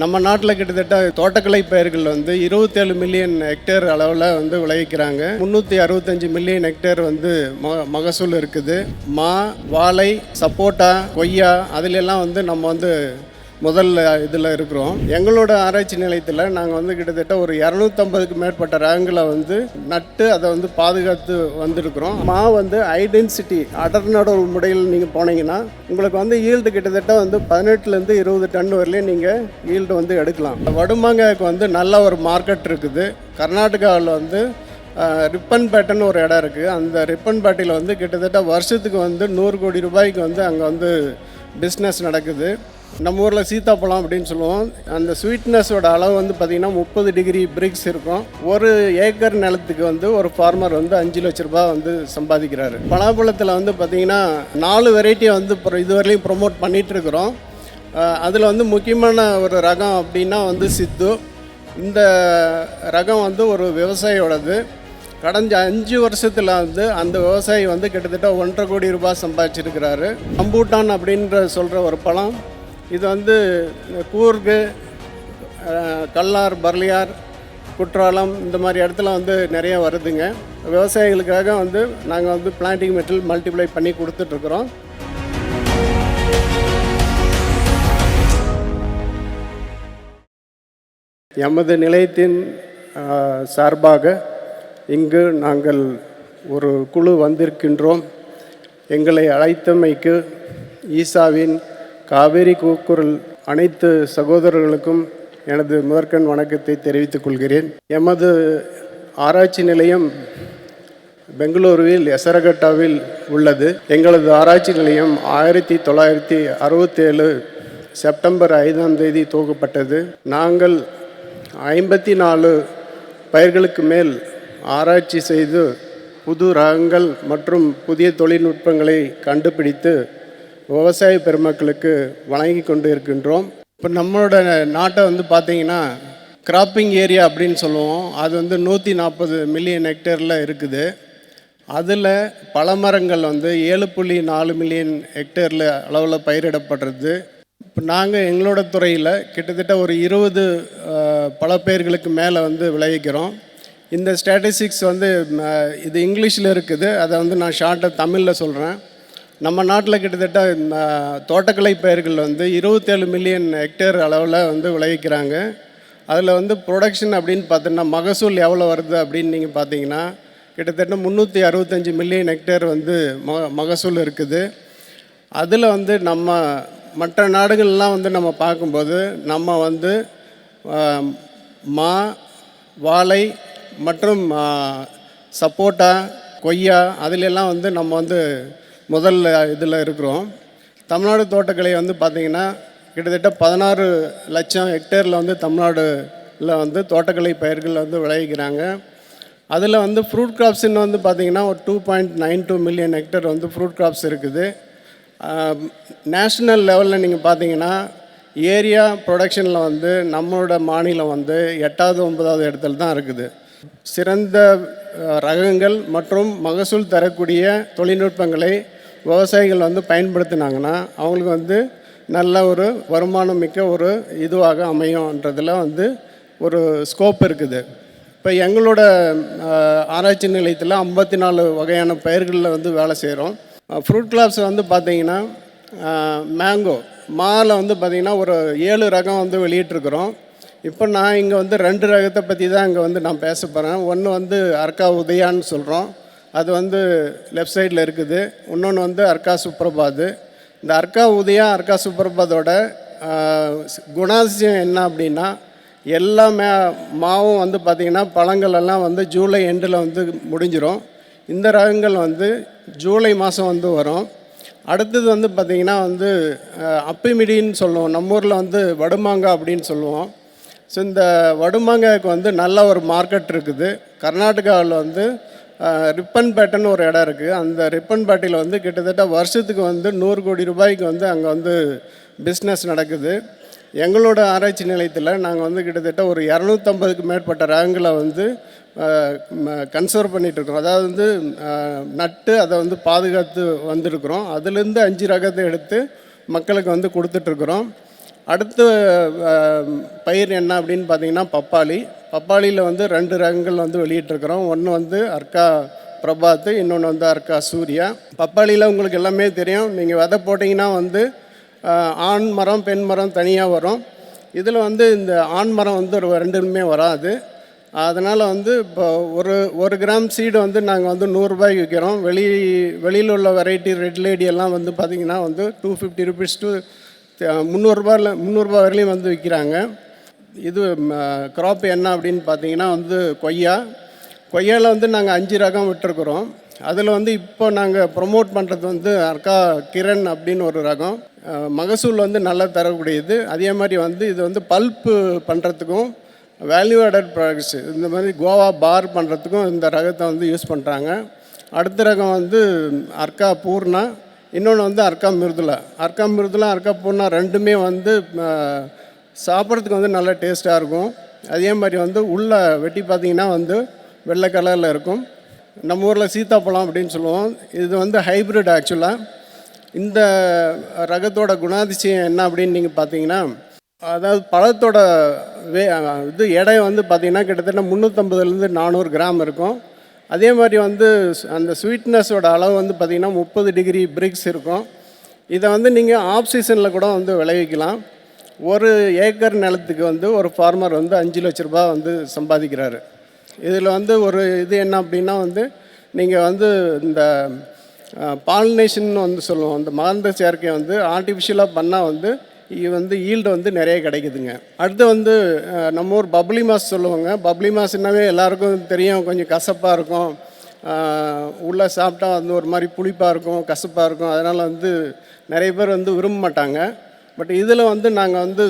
நம்ம நாட்டில் கிட்டத்தட்ட தோட்டக்கலை பயிர்கள் வந்து இருபத்தேழு மில்லியன் ஹெக்டேர் அளவில் வந்து விளைவிக்கிறாங்க. முந்நூற்றி அறுபத்தஞ்சு மில்லியன் ஹெக்டேர் வந்து ம மகசூல் இருக்குது. மா வாழை சப்போட்டா கொய்யா அதிலெல்லாம் வந்து நம்ம வந்து முதல்ல இதில் இருக்கிறோம். எங்களோட ஆராய்ச்சி நிலையத்தில் நாங்கள் வந்து கிட்டத்தட்ட ஒரு இரநூத்தம்பதுக்கு மேற்பட்ட ரகங்களை வந்து நட்டு அதை வந்து பாதுகாத்து வந்திருக்கிறோம். மா வந்து ஐடென்சிட்டி அடர் முறையில் நீங்கள் போனீங்கன்னா உங்களுக்கு வந்து ஈல்டு கிட்டத்தட்ட வந்து பதினெட்டுலேருந்து இருபது டன் வரலையும் நீங்கள் ஈல்டு வந்து எடுக்கலாம். வடுமாங்காய்க்கு வந்து நல்ல ஒரு மார்க்கெட் இருக்குது. கர்நாடகாவில் வந்து ரிப்பன் பேட்டன் ஒரு இடம் இருக்குது அந்த ரிப்பன் பேட்டையில் வந்து கிட்டத்தட்ட வருஷத்துக்கு வந்து நூறு கோடி ரூபாய்க்கு வந்து அங்கே வந்து பிஸ்னஸ் நடக்குது. நம்ம ஊரில் சீத்தாப்பழம் அப்படின்னு சொல்லுவோம். அந்த ஸ்வீட்னஸோட அளவு வந்து பார்த்திங்கன்னா முப்பது டிகிரி பிரிக்ஸ் இருக்கும். ஒரு ஏக்கர் நிலத்துக்கு வந்து ஒரு ஃபார்மர் வந்து அஞ்சு லட்ச ரூபாய் வந்து சம்பாதிக்கிறாரு. பலாப்பழத்தில் வந்து பார்த்திங்கன்னா நாலு வெரைட்டியை வந்து இப்போ இதுவரையிலையும் ப்ரொமோட் பண்ணிகிட்ருக்குறோம் அதில் வந்து முக்கியமான ஒரு ரகம் அப்படின்னா வந்து சித்து. இந்த ரகம் வந்து ஒரு விவசாயியோடது. கடந்த அஞ்சு வருஷத்தில் வந்து அந்த விவசாயி வந்து கிட்டத்தட்ட ஒன்றரை கோடி ரூபாய் சம்பாதிச்சிருக்கிறாரு. அம்பூட்டான் அப்படின்ற சொல்கிற ஒரு பழம். இது வந்து கூர்கு கல்லார் பர்லியார் குற்றாலம் இந்த மாதிரி இடத்துல வந்து நிறைய வருதுங்க. விவசாயிகளுக்காக வந்து நாங்கள் வந்து பிளான்டிங் மெட்டீரியல் மல்டிப்ளை பண்ணி கொடுத்துட்ருக்குறோம். எமது நிலையத்தின் சார்பாக இங்கு நாங்கள் ஒரு குழு வந்திருக்கின்றோம். எங்களை அழைத்தமைக்கு ஈசாவின் காவேரி கூக்குரல் அனைத்து சகோதரர்களுக்கும் எனது முதற்கண் வணக்கத்தை தெரிவித்துக் கொள்கிறேன். எமது ஆராய்ச்சி நிலையம் பெங்களூருவில் எசரகட்டாவில் உள்ளது. எங்களது ஆராய்ச்சி நிலையம் ஆயிரத்தி தொள்ளாயிரத்தி அறுபத்தேழு செப்டம்பர் ஐந்தாம் தேதி துவக்கப்பட்டது. நாங்கள் ஐம்பத்தி நாலு பயிர்களுக்கு மேல் ஆராய்ச்சி செய்து புது ரகங்கள் மற்றும் புதிய தொழில்நுட்பங்களை கண்டுபிடித்து விவசாய பெருமக்களுக்கு வழங்கி கொண்டு இருக்கின்றோம் இப்போ நம்மளோட நாட்டை வந்து பார்த்தீங்கன்னா கிராப்பிங் ஏரியா அப்படின்னு சொல்லுவோம். அது வந்து நூற்றி நாற்பது மில்லியன் ஹெக்டேரில் இருக்குது. அதில் பழமரங்கள் வந்து ஏழு புள்ளி நாலு மில்லியன் ஹெக்டேரில் அளவில் பயிரிடப்படுறது. இப்போ நாங்கள் எங்களோட துறையில் கிட்டத்தட்ட ஒரு இருபது பழப்பயிர்களுக்கு மேலே வந்து விளைவிக்கிறோம். இந்த ஸ்டாட்டிஸ்டிக்ஸ் வந்து இது இங்கிலீஷில் இருக்குது. அதை வந்து நான் ஷார்ட்டாக தமிழில் சொல்கிறேன் நம்ம நாட்டில் கிட்டத்தட்ட தோட்டக்கலை பயிர்கள் வந்து இருபத்தேழு மில்லியன் ஹெக்டேர் அளவில் வந்து விளைவிக்கிறாங்க. அதில் வந்து ப்ரொடக்ஷன் அப்படின்னு பார்த்தோன்னா மகசூல் எவ்வளோ வருது அப்படின்னு நீங்கள் பார்த்தீங்கன்னா கிட்டத்தட்ட முந்நூற்றி அறுபத்தஞ்சி மில்லியன் ஹெக்டேர் வந்து ம மகசூல் இருக்குது. அதில் வந்து நம்ம மற்ற நாடுகள்லாம் வந்து நம்ம பார்க்கும்போது நம்ம வந்து மா வாழை மற்றும் சப்போட்டா கொய்யா அதிலெல்லாம் வந்து நம்ம வந்து முதல் இதில் இருக்கிறோம். தமிழ்நாடு தோட்டக்கலை வந்து பார்த்திங்கன்னா கிட்டத்தட்ட பதினாறு லட்சம் ஹெக்டேரில் வந்து தமிழ்நாடுல வந்து தோட்டக்கலை பயிர்கள் வந்து விளைவிக்கிறாங்க. அதில் வந்து ஃப்ரூட் கிராப்ஸ்ன்னு வந்து பார்த்திங்கன்னா ஒரு two point nine two million hectare வந்து ஃப்ரூட் கிராப்ஸ் இருக்குது. நேஷ்னல் லெவலில் நீங்கள் பார்த்தீங்கன்னா ஏரியா ப்ரொடக்ஷனில் வந்து நம்மளோட மாநிலம் வந்து எட்டாவது ஒன்பதாவது இடத்துல தான் இருக்குது. சிறந்த ரகங்கள் மற்றும் மகசூல் தரக்கூடிய தொழில்நுட்பங்களை விவசாயிகள் வந்து பயன்படுத்தினாங்கன்னா அவங்களுக்கு வந்து நல்ல ஒரு வருமானம் மிக்க ஒரு இதுவாக அமையும்ன்றதில் வந்து ஒரு ஸ்கோப் இருக்குது. இப்போ எங்களோட ஆராய்ச்சி நிலையத்தில் ஐம்பத்தி நாலு வகையான பயிர்களில் வந்து வேலை செய்கிறோம் ஃப்ரூட் கிளாப்ஸ் வந்து பார்த்திங்கன்னா மேங்கோ மாவில் வந்து பார்த்திங்கன்னா ஒரு ஏழு ரகம் வந்து வெளியிட்ருக்குறோம் இப்போ நான் இங்கே வந்து ரெண்டு ரகத்தை பற்றி தான் இங்கே வந்து நான் பேச போகிறேன் ஒன்று வந்து அர்க்கா உதயான்னு சொல்கிறோம் அது வந்து லெஃப்ட் சைடில் இருக்குது. இன்னொன்று வந்து அர்க்கா சுப்ரபாத். இந்த அர்க்கா உதயா அர்க்கா சுப்ரபாதோட குணாதிசயம் என்ன அப்படின்னா எல்லா மே மாவும் வந்து பார்த்திங்கன்னா பழங்கள் எல்லாம் வந்து ஜூலை எண்டில் வந்து முடிஞ்சிடும் இந்த ரகங்கள் வந்து ஜூலை மாதம் வந்து வரும். அடுத்தது வந்து பார்த்திங்கன்னா வந்து அப்பிமிடின்னு சொல்லுவோம். நம்ம ஊரில் வந்து வடுமாங்காய் அப்படின்னு சொல்லுவோம். ஸோ இந்த வடுமாங்காய்க்கு வந்து நல்ல ஒரு மார்க்கெட் இருக்குது. கர்நாடகாவில் வந்து ரிப்பன் பேட்டன் ஒரு இடம் இருக்குது அந்த ரிப்பன்பேட்டையில் வந்து கிட்டத்தட்ட வருஷத்துக்கு வந்து நூறு கோடி ரூபாய்க்கு வந்து அங்கே வந்து பிஸ்னஸ் நடக்குது. எங்களோட ஆராய்ச்சி நிலையத்தில் நாங்கள் வந்து கிட்டத்தட்ட ஒரு இரநூத்தம்பதுக்கு மேற்பட்ட ரகங்களை வந்து கன்சர்வ் பண்ணிகிட்ருக்கோம் அதாவது வந்து நட்டு அதை வந்து பாதுகாத்து வந்திருக்கிறோம். அதுலேருந்து அஞ்சு ரகத்தை எடுத்து மக்களுக்கு வந்து கொடுத்துட்ருக்குறோம் அடுத்த பயிர் என்ன அப்படின்னு பார்த்தீங்கன்னா பப்பாளி. பப்பாளியில் வந்து ரெண்டு ரகங்கள் வந்து வெளியிட்டிருக்கிறோம். ஒன்று வந்து அர்க்கா பிரபாத்து இன்னொன்று வந்து அர்க்கா சூர்யா. பப்பாளியில் உங்களுக்கு எல்லாமே தெரியும். நீங்கள் விதை போட்டிங்கன்னா வந்து ஆண் மரம் பெண் மரம் தனியாக வரும். இதில் வந்து இந்த ஆண் மரம் வந்து ஒரு ரெண்டுமே வராது. அதனால் வந்து இப்போ ஒரு ஒரு கிராம் சீடு வந்து நாங்கள் வந்து நூறுரூபாய்க்கு விற்கிறோம் வெளி வெளியில் உள்ள வெரைட்டி ரெட் லேடி எல்லாம் வந்து பார்த்திங்கன்னா வந்து டூ ஃபிஃப்டி ருபீஸ் டு முந்நூறுரூபாயில் முந்நூறுரூபா வரையிலையும் வந்து விற்கிறாங்க இது க்ராப் என்ன அப்படின்னு பார்த்தீங்கன்னா வந்து கொய்யா. கொய்யாவில் வந்து நாங்கள் அஞ்சு ரகம் விட்டுருக்குறோம். அதில் வந்து இப்போ நாங்கள் ப்ரொமோட் பண்ணுறது வந்து அர்க்கா கிரண் அப்படின்னு ஒரு ரகம். மகசூல் வந்து நல்லா தரக்கூடியது. அதே மாதிரி வந்து இது வந்து பல்ப்பு பண்ணுறதுக்கும் வேல்யூ ஆடட் ப்ராடக்ட்ஸ் இந்த மாதிரி கோவா பார் பண்ணுறதுக்கும் இந்த ரகத்தை வந்து யூஸ் பண்ணுறாங்க அடுத்த ரகம் வந்து அர்க்கா பூர்ணா. இன்னொன்று வந்து அர்க்கா மிருதுலா அர்க்கா மிருதுலா அர்க்கா பூர்ணா ரெண்டுமே வந்து சாப்பிட்றதுக்கு வந்து நல்லா டேஸ்ட்டாக இருக்கும். அதே மாதிரி வந்து உள்ளே வெட்டி பார்த்தீங்கன்னா வந்து வெள்ளை கலரில் இருக்கும். நம்ம ஊரில் சீத்தாப்பழம் அப்படின்னு சொல்லுவோம். இது வந்து ஹைப்ரிட் ஆக்சுவலாக இந்த ரகத்தோட குணாதிசயம் என்ன அப்படின்னு நீங்கள் பார்த்தீங்கன்னா அதாவது பழத்தோட வே இது எடை வந்து பார்த்திங்கன்னா கிட்டத்தட்ட முந்நூற்றம்பதுலேருந்து நானூறு கிராம் இருக்கும். அதே மாதிரி வந்து அந்த ஸ்வீட்னஸோட அளவு வந்து பார்த்திங்கன்னா முப்பது டிகிரி பிரிக்ஸ் இருக்கும். இதை வந்து நீங்கள் ஆஃப் சீசனில் கூட வந்து விளைவிக்கலாம். ஒரு ஏக்கர் நிலத்துக்கு வந்து ஒரு ஃபார்மர் வந்து அஞ்சு லட்ச ரூபா வந்து சம்பாதிக்கிறாரு. இதில் வந்து ஒரு இது என்ன அப்படின்னா வந்து நீங்கள் வந்து இந்த பாலினேஷன் வந்து சொல்லுவோம். அந்த மகந்த சேர்க்கை வந்து ஆர்டிஃபிஷியலாக பண்ணால் வந்து இது வந்து ஈல்டு வந்து நிறைய கிடைக்குதுங்க. அடுத்து வந்து நம்ம ஊர் பப்ளி மாஸ் சொல்லுவாங்க. பப்ளி மாஸ்னாவே எல்லாருக்கும் தெரியும். கொஞ்சம் கசப்பாக இருக்கும். உள்ளே சாப்பிட்டா வந்து ஒரு மாதிரி புளிப்பாக இருக்கும் கசப்பாக இருக்கும். அதனால் வந்து நிறைய பேர் வந்து விரும்ப மாட்டாங்க. பட் இதில் வந்து நாங்கள் வந்து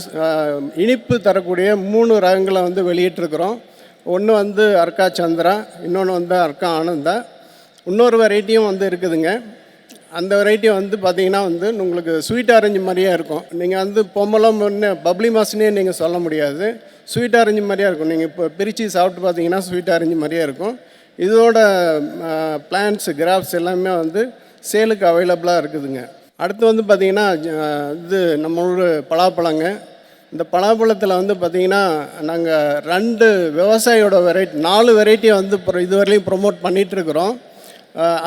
இனிப்பு தரக்கூடிய மூணு ரகங்களை வந்து வெளியிட்டிருக்கிறோம். ஒன்று வந்து அர்க்கா சந்திரா இன்னொன்று வந்து அர்க்கா ஆனந்தா. இன்னொரு வெரைட்டியும் வந்து இருக்குதுங்க. அந்த வெரைட்டி வந்து பார்த்தீங்கன்னா வந்து உங்களுக்கு ஸ்வீட் ஆரஞ்சு மாதிரியே இருக்கும். நீங்கள் வந்து பொம்பளம் பப்ளி மாஸ்னே நீங்கள் சொல்ல முடியாது. ஸ்வீட் ஆரஞ்சு மாதிரியே இருக்கும். நீங்கள் இப்போ பிரித்து சாப்பிட்டு பார்த்தீங்கன்னா ஸ்வீட் ஆரஞ்சு மாதிரியே இருக்கும். இதோட பிளான்ஸ் கிராஃப்ஸ் எல்லாமே வந்து சேலுக்கு அவைலபிளாக இருக்குதுங்க. அடுத்து வந்து பார்த்திங்கன்னா இது நம்ம ஊர் பலாப்பழங்க. இந்த பலாப்பழத்தில் வந்து பார்த்திங்கன்னா நாங்கள் ரெண்டு விவசாயியோட வெரைட்டி நாலு வெரைட்டியை வந்து இப்போ இதுவரையிலையும் ப்ரொமோட் பண்ணிகிட்ருக்குறோம்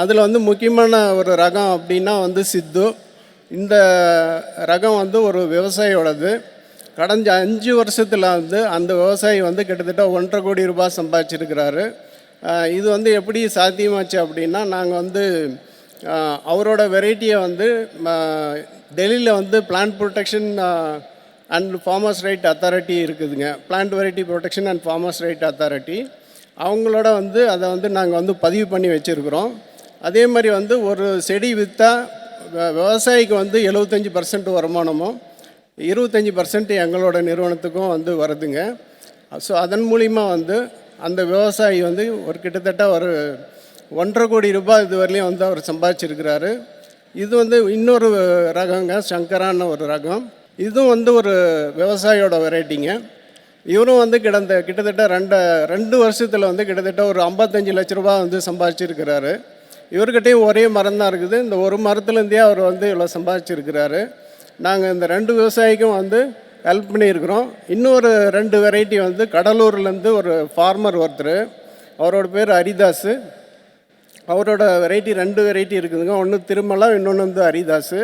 அதில் வந்து முக்கியமான ஒரு ரகம் அப்படின்னா வந்து சித்து. இந்த ரகம் வந்து ஒரு விவசாயியோடது. கடந்த அஞ்சு வருஷத்தில் வந்து அந்த விவசாயி வந்து கிட்டத்தட்ட ஒன்றரை கோடி ரூபாய் சம்பாதிச்சிருக்கிறாரு. இது வந்து எப்படி சாத்தியமாச்சு அப்படின்னா நாங்கள் வந்து அவரோட வெரைட்டியை வந்து டெல்லியில் வந்து plant protection and farmers right authority இருக்குதுங்க. Plant variety protection and farmers right authority அவங்களோட வந்து அதை வந்து நாங்கள் வந்து பதிவு பண்ணி வச்சுருக்குறோம். அதே மாதிரி வந்து ஒரு செடி விற்றா விவசாயிக்கு வந்து எழுபத்தஞ்சி பர்சன்ட் வருமானமும் இருபத்தஞ்சி பர்சன்ட் எங்களோட நிறுவனத்துக்கும் வந்து வருதுங்க. ஸோ அதன் மூலிமா வந்து அந்த விவசாயி வந்து ஒரு கிட்டத்தட்ட ஒரு ஒன்றரை கோடி ரூபாய் இது வந்து அவர் சம்பாதிச்சிருக்கிறாரு. இது வந்து இன்னொரு ரகங்க சங்கரான ஒரு ரகம். இதுவும் வந்து ஒரு விவசாயியோட வெரைட்டிங்க. இவரும் வந்து கிடந்த கிட்டத்தட்ட ரெண்டு ரெண்டு வருஷத்தில் வந்து கிட்டத்தட்ட ஒரு ஐம்பத்தஞ்சு லட்ச ரூபா வந்து சம்பாதிச்சிருக்கிறாரு. இவர்கிட்டயும் ஒரே மரம் தான் இருக்குது. இந்த ஒரு மரத்துலேருந்தே அவர் வந்து இவ்வளோ சம்பாதிச்சிருக்கிறாரு. நாங்கள் இந்த ரெண்டு விவசாயிக்கும் வந்து ஹெல்ப் பண்ணியிருக்கிறோம். இன்னொரு ரெண்டு வெரைட்டி வந்து கடலூர்லேருந்து ஒரு ஃபார்மர் ஒருத்தர். அவரோட பேர் ஹரிதாஸ். அவரோட வெரைட்டி ரெண்டு வெரைட்டி இருக்குதுங்க. ஒன்று திருமலா இன்னொன்று வந்து ஹரிதாஸ்.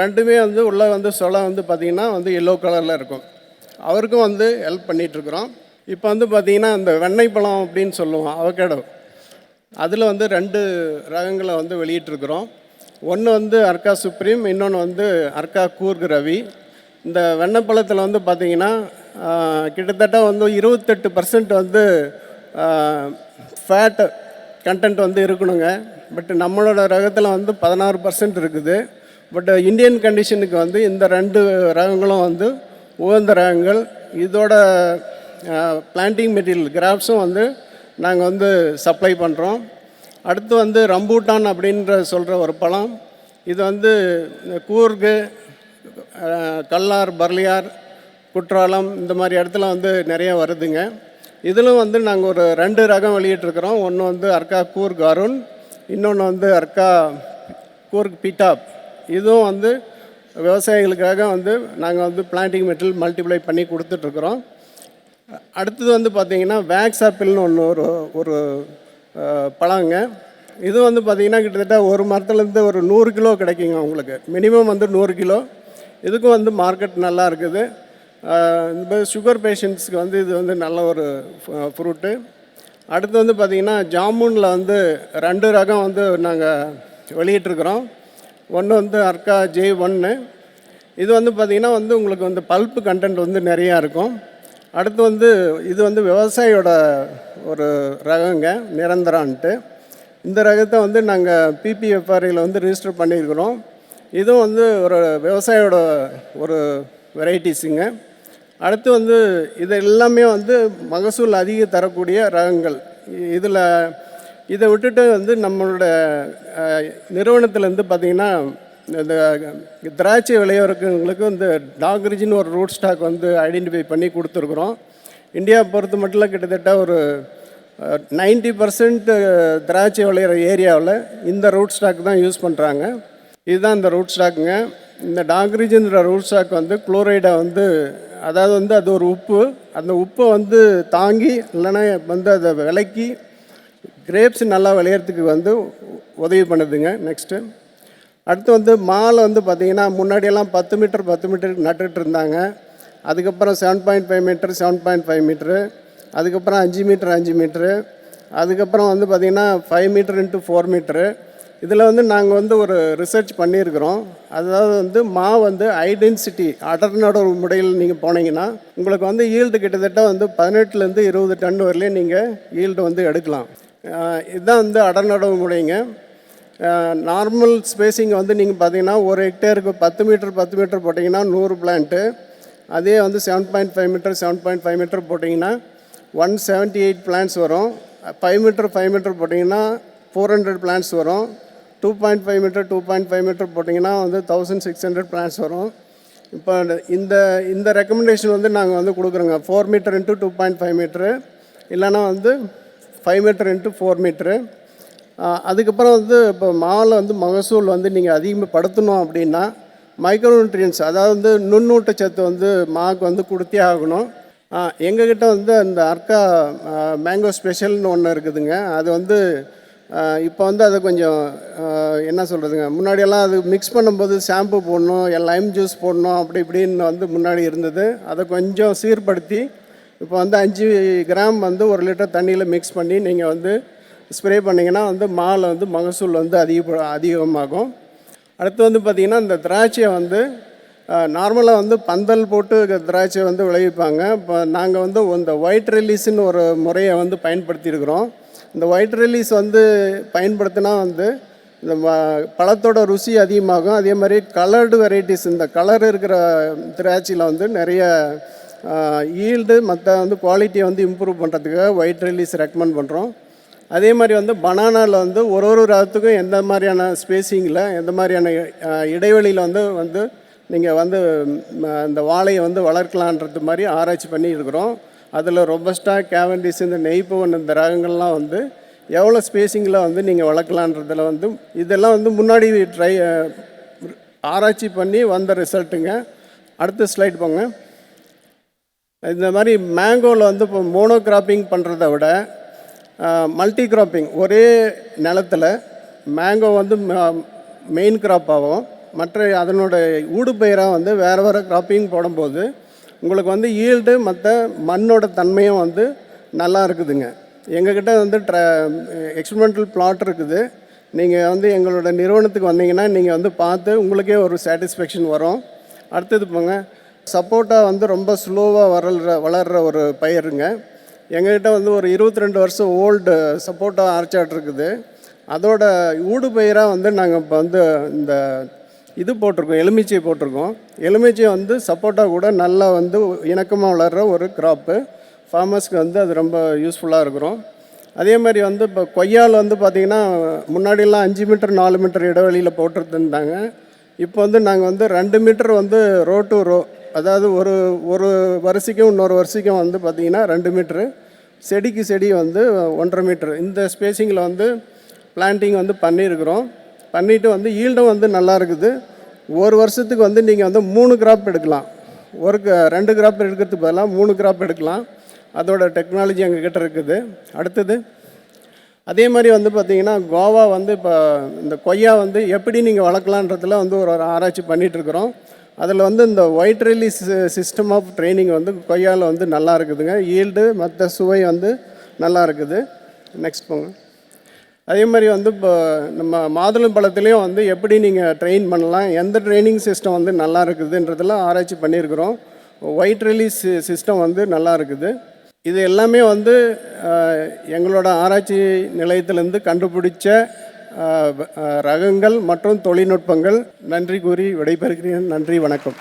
ரெண்டுமே வந்து உள்ளே வந்து சொலை வந்து பார்த்திங்கன்னா வந்து எல்லோ கலரில் இருக்கும். அவருக்கும் வந்து ஹெல்ப் பண்ணிகிட்ருக்குறோம் இப்போ வந்து பார்த்திங்கன்னா இந்த வெண்ணெய் பழம் அப்படின்னு சொல்லுவோம் அவகேடோ அதில் வந்து ரெண்டு ரகங்களை வந்து வெளியிட்ருக்குறோம் ஒன்று வந்து அர்க்கா சுப்ரீம் இன்னொன்று வந்து அர்க்கா கூர்க் ரவி. இந்த வெண்ணப்பழத்தில் வந்து பார்த்திங்கன்னா கிட்டத்தட்ட வந்து இருபத்தெட்டு பர்சன்ட் வந்து ஃபேட்டு கண்டென்ட் வந்து இருக்கணுங்க. பட் நம்மளோட ரகத்தில் வந்து பதினாறு பர்சன்ட் இருக்குது. பட் இந்தியன் கண்டிஷனுக்கு வந்து இந்த ரெண்டு ரகங்களும் வந்து உகந்த ரகங்கள். இதோட பிளான்டிங் மெட்டீரியல் கிராப்ஸும் வந்து நாங்கள் வந்து சப்ளை பண்ணுறோம் அடுத்து வந்து ரம்பூட்டான் அப்படின்ற சொல்கிற ஒரு பழம். இது வந்து கூர்கு கல்லார் பர்லியார் குற்றாலம் இந்த மாதிரி இடத்துல வந்து நிறைய வருதுங்க. இதிலும் வந்து நாங்கள் ஒரு ரெண்டு ரகம் வெளியிட்டிருக்கிறோம். ஒன்று வந்து அர்க்கா கூர்க் அருண் இன்னொன்று வந்து அர்க்கா கூர்க் பிட்டாப். இதுவும் வந்து விவசாயிகளுக்காக வந்து நாங்கள் வந்து பிளான்டிங் மெட்டீரியல் மல்டிப்ளை பண்ணி கொடுத்துட்ருக்குறோம் அடுத்தது வந்து பார்த்திங்கன்னா வேக்ஸ் ஆப்பிள்னு ஒன்று ஒரு ஒரு பழங்க. இது வந்து பார்த்திங்கன்னா கிட்டத்தட்ட ஒரு மரத்துலேருந்து ஒரு நூறு கிலோ கிடைக்குங்க உங்களுக்கு. மினிமம் வந்து நூறு கிலோ. இதுக்கும் வந்து மார்க்கெட் நல்லா இருக்குது. இந்த மாதிரி சுகர் பேஷண்ட்ஸ்க்கு வந்து இது வந்து நல்ல ஒரு ஃப்ரூட்டு அடுத்து வந்து பார்த்திங்கன்னா ஜாமுனில் வந்து ரெண்டு ரகம் வந்து நாங்கள் வெளியிட்ருக்குறோம் ஒன்று வந்து அர்க்கா ஜே ஒன்று இது வந்து பார்த்திங்கன்னா வந்து உங்களுக்கு வந்து பல்ப்பு கண்டென்ட் வந்து நிறையா இருக்கும். அடுத்து வந்து இது வந்து விவசாயியோட ஒரு ரகங்க நிரந்தரான்ட்டு. இந்த ரகத்தை வந்து நாங்கள் பிபிஎஃப்ஆர்ஐயில் வந்து ரிஜிஸ்டர் பண்ணியிருக்கிறோம். இதுவும் வந்து ஒரு விவசாயியோட ஒரு வெரைட்டிஸுங்க அடுத்து வந்து இது எல்லாமே வந்து மகசூல் அதிக தரக்கூடிய ரகங்கள். இதில் இதை விட்டுட்டு வந்து நம்மளோட நிறுவனத்துலேருந்து பார்த்திங்கன்னா இந்த திராட்சை விளையோருக்குங்களுக்கு வந்து டாக்ரிஜின்னு ஒரு ரூட் ஸ்டாக் வந்து ஐடென்டிஃபை பண்ணி கொடுத்துருக்குறோம். இந்தியா பொறுத்த மட்டும் கிட்டத்தட்ட ஒரு நைன்டி பர்சன்ட் திராட்சை விளையிற ஏரியாவில் இந்த ரூட் ஸ்டாக் தான் யூஸ் பண்ணுறாங்க இதுதான் இந்த ரூட் ஸ்டாக்குங்க. இந்த டாக்ரிஜின்ற ரூட் ஸ்டாக் வந்து குளோரைடை வந்து அதாவது வந்து அது ஒரு உப்பு. அந்த உப்பை வந்து தாங்கி இல்லைன்னா வந்து அதை விலக்கி கிரேப்ஸ் நல்லா விளையறதுக்கு வந்து உதவி பண்ணுதுங்க. நெக்ஸ்ட்டு அடுத்து வந்து மாலை வந்து பார்த்திங்கன்னா முன்னாடியெல்லாம் பத்து மீட்டர் பத்து மீட்டர் நட்டுட்டு இருந்தாங்க. அதுக்கப்புறம் seven point five metre seven point five metre அதுக்கப்புறம் அஞ்சு மீட்டர் அஞ்சு மீட்ரு அதுக்கப்புறம் வந்து பார்த்திங்கன்னா five metre into four metre இதில் வந்து நாங்கள் வந்து ஒரு ரிசர்ச் பண்ணியிருக்கிறோம். அதாவது வந்து மா வந்து ஐடென்சிட்டி அடர்நட முறையில் நீங்கள் போனீங்கன்னா உங்களுக்கு வந்து ஈல்டு கிட்டத்தட்ட வந்து பதினெட்டுலேருந்து இருபது டன் வரலையும் நீங்கள் ஈல்டு வந்து எடுக்கலாம். இதுதான் வந்து அடர்நடவு முறைங்க. நார்மல் ஸ்பேஸிங் வந்து நீங்கள் பார்த்தீங்கன்னா ஒரு ஹெக்டேருக்கு பத்து மீட்டர் பத்து மீட்டர் போட்டிங்கன்னா நூறு பிளான்ட்டு அதே வந்து seven point five metre seven point five metre போட்டிங்கன்னா ஒன் செவன்ட்டி எயிட் பிளான்ஸ் வரும். ஃபைவ் மீட்டர் ஃபைவ் மீட்டர் போட்டிங்கன்னா ஃபோர் ஹண்ட்ரட் பிளான்ஸ் வரும். Two point five metre two point five metre போட்டிங்கன்னா வந்து தௌசண்ட் சிக்ஸ் ஹண்ட்ரட் பிளான்ஸ் வரும். இப்போ இந்த இந்த ரெக்கமெண்டேஷன் வந்து நாங்கள் வந்து கொடுக்குறோங்க. Four metre into two point five metre இல்லைன்னா வந்து five metre into four metre அதுக்கப்புறம் வந்து இப்போ மாவில் வந்து மகசூல் வந்து நீங்கள் அதிகப்படுத்தணும் அப்படின்னா மைக்ரோநியூட்ரியன்ஸ் அதாவது வந்து நுண்ணூட்டச்சத்து வந்து மாவுக்கு வந்து கொடுத்தே ஆகணும். எங்ககிட்ட வந்து அந்த அர்க்கா மேங்கோ ஸ்பெஷல்னு ஒன்று இருக்குதுங்க. அது வந்து இப்போ வந்து அதை கொஞ்சம் என்ன சொல்கிறதுங்க முன்னாடியெல்லாம் அது மிக்ஸ் பண்ணும்போது ஷாம்பு போடணும் லைம் ஜூஸ் போடணும் அப்படி இப்படின்னு வந்து முன்னாடி இருந்தது. அதை கொஞ்சம் சீர்படுத்தி இப்போ வந்து அஞ்சு கிராம் வந்து ஒரு லிட்டர் தண்ணியில் மிக்ஸ் பண்ணி நீங்கள் வந்து ஸ்ப்ரே பண்ணிங்கன்னா வந்து மாலை வந்து மகசூல் வந்து அதிக அதிகமாகும். அடுத்து வந்து பார்த்திங்கன்னா இந்த திராட்சையை வந்து நார்மலாக வந்து பந்தல் போட்டு திராட்சை வந்து விளைவிப்பாங்க. இப்போ நாங்கள் வந்து இந்த ஒயிட் ரிலீஸுன்னு ஒரு முறையை வந்து பயன்படுத்தியிருக்கிறோம். இந்த ஒயிட் ரிலீஸ் வந்து பயன்படுத்தினா வந்து இந்த பழத்தோட ருசி அதிகமாகும். அதே மாதிரி கலர்டு வெரைட்டிஸ் இந்த கலர் இருக்கிற திராட்சையில் வந்து நிறைய ஈல்டு மற்ற வந்து குவாலிட்டியை வந்து இம்ப்ரூவ் பண்ணுறதுக்காக ஒயிட் ரிலீஸ் ரெக்கமெண்ட் பண்ணுறோம் அதே மாதிரி வந்து பனானாவில் வந்து ஒரு ஒரு ரகத்துக்கும் எந்த மாதிரியான ஸ்பேசிங்கில் எந்த மாதிரியான இடைவெளியில் வந்து வந்து நீங்கள் வந்து இந்த வாழையை வந்து வளர்க்கலான்றது மாதிரி ஆராய்ச்சி பண்ணியிருக்கிறோம். அதில் ரொபஸ்டா கேவண்டிஸ் இந்த நெய்ப்பவன் இந்த ரகங்கள்லாம் வந்து எவ்வளோ ஸ்பேசிங்கில் வந்து நீங்கள் வளர்க்கலான்றதில் வந்து இதெல்லாம் வந்து முன்னாடி ட்ரை ஆராய்ச்சி பண்ணி வந்த ரிசல்ட்டுங்க அடுத்த ஸ்லைட் போங்க. இந்த மாதிரி மேங்கோவில் வந்து இப்போ மோனோ கிராப்பிங் பண்ணுறத விட மல்டி கிராப்பிங் ஒரே நிலத்துல மேங்கோ வந்து மெயின் கிராப் ஆகும். மற்ற அதனோட ஊடுபயிராக வந்து வேறு வேறு கிராப்பிங் போடும்போது உங்களுக்கு வந்து ஈல்டு மற்ற மண்ணோட தன்மையும் வந்து நல்லா இருக்குதுங்க. எங்ககிட்ட வந்து ட்ர எக்ஸ்பெரிமெண்டல் பிளாட் இருக்குது. நீங்கள் வந்து எங்களோட நிறுவனத்துக்கு வந்தீங்கன்னா நீங்கள் வந்து பார்த்து உங்களுக்கே ஒரு சாட்டிஸ்ஃபேக்ஷன் வரும். அடுத்தது போங்க சப்போட்டா வந்து ரொம்ப ஸ்லோவாக வளர்ற வளர்கிற ஒரு பயிருங்க. எங்ககிட்ட வந்து ஒரு இருபத்தி ரெண்டு வருஷம் ஓல்டு சப்போட்டா ஆர்ச்சாட் இருக்குது. அதோட ஊடு பயிராக வந்து நாங்கள் இப்போ வந்து இந்த இது போட்டிருக்கோம் எலுமிச்சை போட்டிருக்கோம். எலுமிச்சை வந்து சப்போட்டா கூட நல்லா வந்து இணக்கமாக வளர்கிற ஒரு கிராப்பு ஃபார்மர்ஸ்க்கு வந்து அது ரொம்ப யூஸ்ஃபுல்லாக இருக்கிறோம். அதே மாதிரி வந்து இப்போ கொய்யாவில் வந்து பார்த்திங்கன்னா முன்னாடியெல்லாம் அஞ்சு மீட்டர் நாலு மீட்டர் இடைவெளியில் போட்டுட்டு இருந்தாங்க இப்போ வந்து நாங்கள் வந்து ரெண்டு மீட்டர் வந்து ரோ டு ரோ அதாவது ஒரு ஒரு வரிசைக்கும் இன்னொரு வரிசைக்கும் வந்து பார்த்திங்கன்னா ரெண்டு மீட்ரு செடிக்கு செடி வந்து ஒன்றரை மீட்ரு இந்த ஸ்பேசிங்கில் வந்து பிளான்டிங் வந்து பண்ணியிருக்கிறோம். பண்ணிவிட்டு வந்து ஈல்டும் வந்து நல்லா இருக்குது. ஒரு வருஷத்துக்கு வந்து நீங்கள் வந்து மூணு கிராப் எடுக்கலாம். ஒரு ரெண்டு கிராப் எடுக்கிறதுக்கு பதிலாக மூணு கிராப் எடுக்கலாம். அதோட டெக்னாலஜி எங்ககிட்ட இருக்குது. அடுத்தது அதே மாதிரி வந்து பார்த்தீங்கன்னா கோவா வந்து இப்போ இந்த கொய்யா வந்து எப்படி நீங்கள் வளர்க்கலான்றதுல வந்து ஒரு ஒரு ஆராய்ச்சி பண்ணிகிட்ருக்குறோம் இருக்கிறோம். அதில் வந்து இந்த white release system of training வந்து கொய்யாவில் வந்து நல்லா இருக்குதுங்க. ஈல்டு மற்ற சுவை வந்து நல்லா இருக்குது. நெக்ஸ்ட் போங்க. அதே மாதிரி வந்து இப்போ நம்ம மாதுளம் பழத்துலேயும் வந்து எப்படி நீங்கள் ட்ரெயின் பண்ணலாம் எந்த ட்ரைனிங் சிஸ்டம் வந்து நல்லா இருக்குதுன்றதெல்லாம் ஆராய்ச்சி பண்ணியிருக்கிறோம். ஒயிட் ரிலீஸ் சிஸ்டம் வந்து நல்லா இருக்குது. இது எல்லாமே வந்து எங்களோட ஆராய்ச்சி நிலையத்திலேருந்து கண்டுபிடிச்ச ரகங்கள் மற்றும் தொழில்நுட்பங்கள். நன்றி கூறி விடைபெறுகிறேன். நன்றி வணக்கம்.